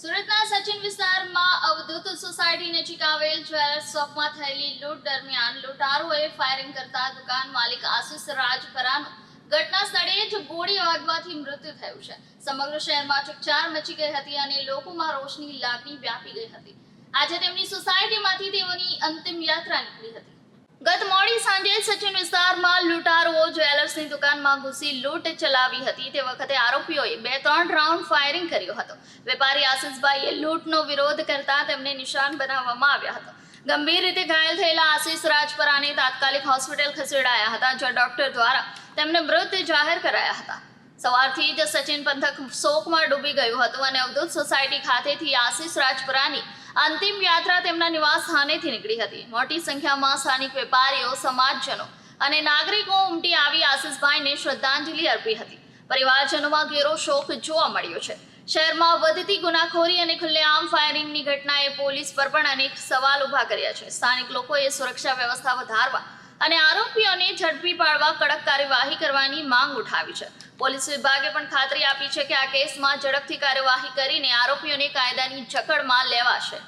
સુરતના સચિન વિસ્તારમાં અવધૂત સોસાયટી નજીક આવેલ જ્વેલર્સ શોપમાં થયેલી લૂંટ દરમિયાન લૂંટારોએ ફાયરિંગ કરતા દુકાન માલિક આશિષ રાજપરાનું ઘટના સ્થળે જ ગોળી વાગવાથી મૃત્યુ થયું છે. સમગ્ર શહેરમાં ચકચાર મચી ગઈ હતી અને લોકોમાં રોષની લાગણી વ્યાપી ગઈ હતી. આજે તેમની સોસાયટીમાંથી તેઓની અંતિમ યાત્રા નીકળી હતી. ગત મોડી સાંજે સચિન વિસ્તારમાં લૂંટારુઓ જ્વેલર્સની દુકાનમાં ઘૂસી લૂંટ ચલાવી હતી. તે વખતે આરોપીઓએ બે ત્રણ રાઉન્ડ ફાયરિંગ કર્યો હતો. વેપારી આશિષભાઈએ લૂંટનો વિરોધ કરતા તેમને નિશાન બનાવવામાં આવ્યા હતા. ગંભીર રીતે ઘાયલ થયેલા આશિષ રાજપરાને તાત્કાલિક હોસ્પિટલ ખસેડાયા હતા, જ્યાં ડોક્ટર દ્વારા તેમને મૃત જાહેર કરાયા હતા. સવારથી જ સચિન પંથક શોકમાં ડૂબી ગયું હતું અને અવધૂત સોસાયટી ખાતેથી આશિષ રાજપરાની અંતિમ યાત્રા તેમના નિવાસ સ્થાનેથી નીકળી હતી. મોટી સંખ્યામાં સ્થાનિક વેપારીઓ, સમાજજનો અને નાગરિકો ઉમટી આવી આશિષભાઈને શ્રદ્ધાંજલિ અર્પી હતી. પરિવારજનોમાં ઘેરો શોક જોવા મળ્યો છે. શહેરમાં વધતી ગુનાખોરી અને ખુલ્લેઆમ ફાયરિંગની ઘટનાએ પોલીસ પર પણ અનેક સવાલ ઊભા કર્યા છે. સ્થાનિક લોકોએ સુરક્ષા વ્યવસ્થા વધારવા અને આરોપીઓને ઝડપી પાડવા કડક કાર્યવાહી કરવાની માંગ ઉઠાવી છે. પોલીસ વિભાગે પણ ખાતરી આપી છે કે આ કેસમાં ઝડપથી કાર્યવાહી કરીને આરોપીઓને કાયદાની જકડમાં લેવાશે.